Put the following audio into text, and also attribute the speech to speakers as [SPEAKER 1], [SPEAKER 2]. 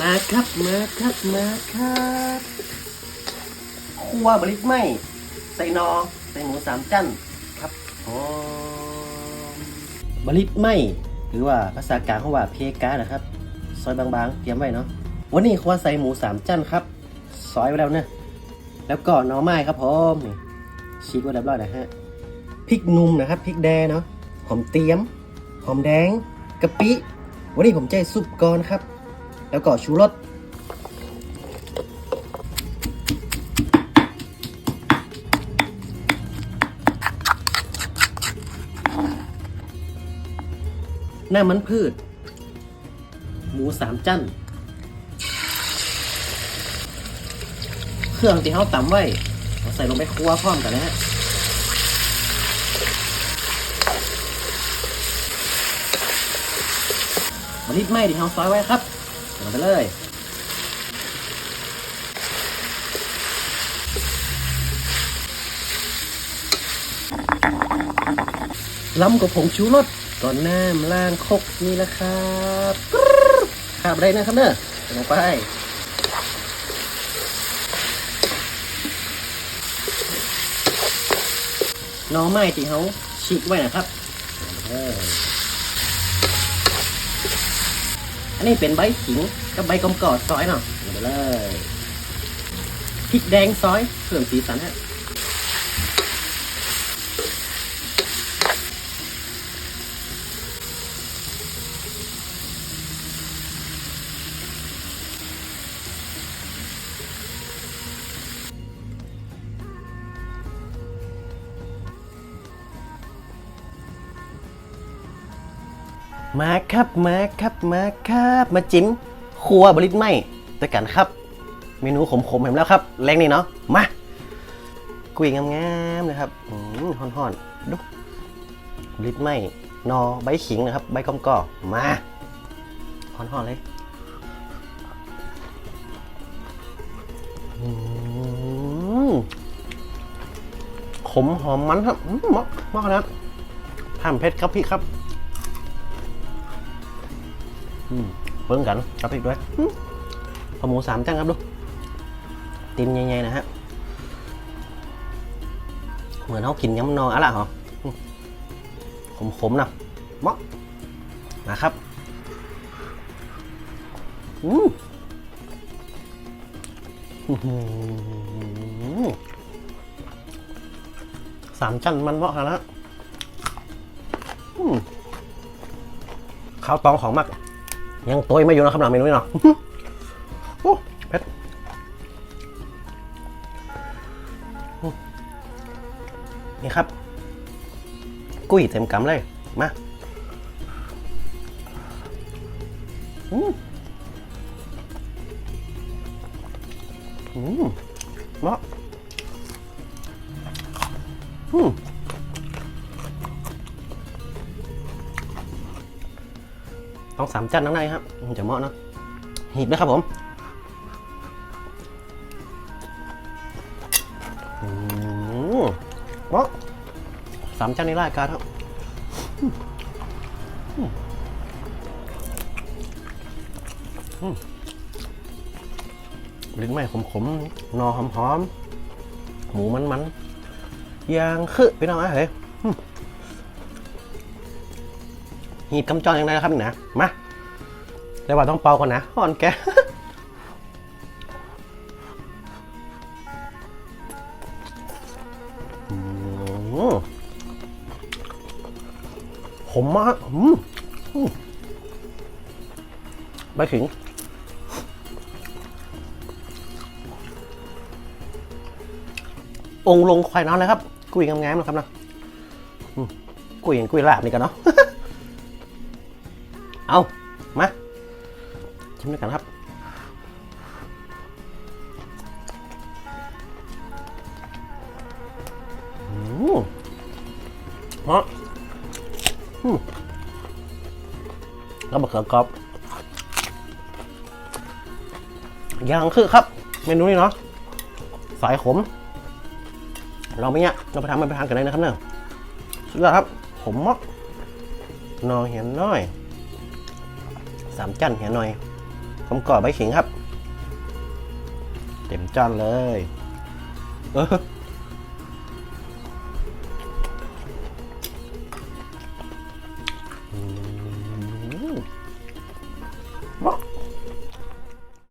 [SPEAKER 1] มาครับมาครับมาครับครัวบริกไหมใส่นอใส่หมูสามจั่นครับหอมบริกไหมหรือว่าภาษากลางเขาว่าเพกานะครับ ซอยบางๆเตรียมไว้เนาะวันนี้ครัวใส่หมูสามจั่นครับ ซอยไว้แล้วนะแล้วก็หน่อไม้ครับผมนี่ชีกไว้เรียบร้อยนะฮะพริกหนุ่มนะครับพริกแดงเนาะหอมเตรียม หอมแดงกะปิ วันนี้ผมใจซุปก่อนครับ แล้วก็ชูรสน้ำมันพืช หมูสามจั่นเครื่องที่เขาตำไว้เราใส่ลงไปครัวพร้อมกันนะฮะมารีบไหม้ที่เขาซอยไว้ครับ ลงไปเลยล้ำกับผงชูรสก่อนหน้ำล่างคกนี่แหละครับขาบอะไรนะครับเนอะลงไปน้องไม้ที่เขาฉีกไว้นะครับใส่ลงไปเลย อั นี่เป็นใบขิงกับใบกำกอดซอยเนาะลงไปเลยพริกแดงซอยเพิ่มสีสันฮะ มาครับมาครับมาครับมาจิ้มครัวบริษไหมด้วยกันครับ เมนูขมๆเห็นแล้วครับ แรงนี่เนาะมากุยงามๆนะครับอืมห่อนๆดูบริษไหมนอใบขิงนะครับ ใบกำกอมาห่อนๆเลยอืมขมหอมมันครับอืมมาะเหมาะขนาดห้ามเผ็ดครับพี่ครับ เบิ่งกันกับพริกด้วยอืมพอหมูสามจังครับดูตีนใหญ่ๆนะฮะ เหมือนเขากินยำนออะล่ะเหรอขมๆนะมะนะครับอืมสามจันมันเหมาะขนาดนั้นอืมข้าวตองของมัก ยังตัวไม่อยู่นะครับหลังเมนูนี้เนาะโอ้เผ็ดนี่ครับ กุ้ยเต็มกำเลย มาอืมอืมเหมาะอืม ต้องสามจันทั้งในครับจะเหมาะเนอะหีบนะครับผมเหมาะสามจันในรายการครับลิ้นไม่ขมๆนอหอมๆหมูมันๆยางคือพี่น้องอะเฮ้ย หีบกำจรยังไงนะครับนี่นะมาเดี๋ยวว่าต้องเป่าก่อนนะอ่อนแกผมมากอืมอืมไปถึงองลงควายน้อยเลยครับ กุยงามๆนะครับนะกุยอย่างกุยลาบนี่กันเนาะ เอามาชิมด้วยกันครับ อืมฮะอืมแล้วมะเขือกรอบยังคือครับ เมนูนี้เนาะสายขม เราไม่เนี่ยเราไปทำมันไปทานกันได้นะครับเนี่ยสุดยอดครับขมมากนอเห็นน้อย สามจันเหียหน่อยผมก่อใบขิงครับ เต็มจานเลย เออ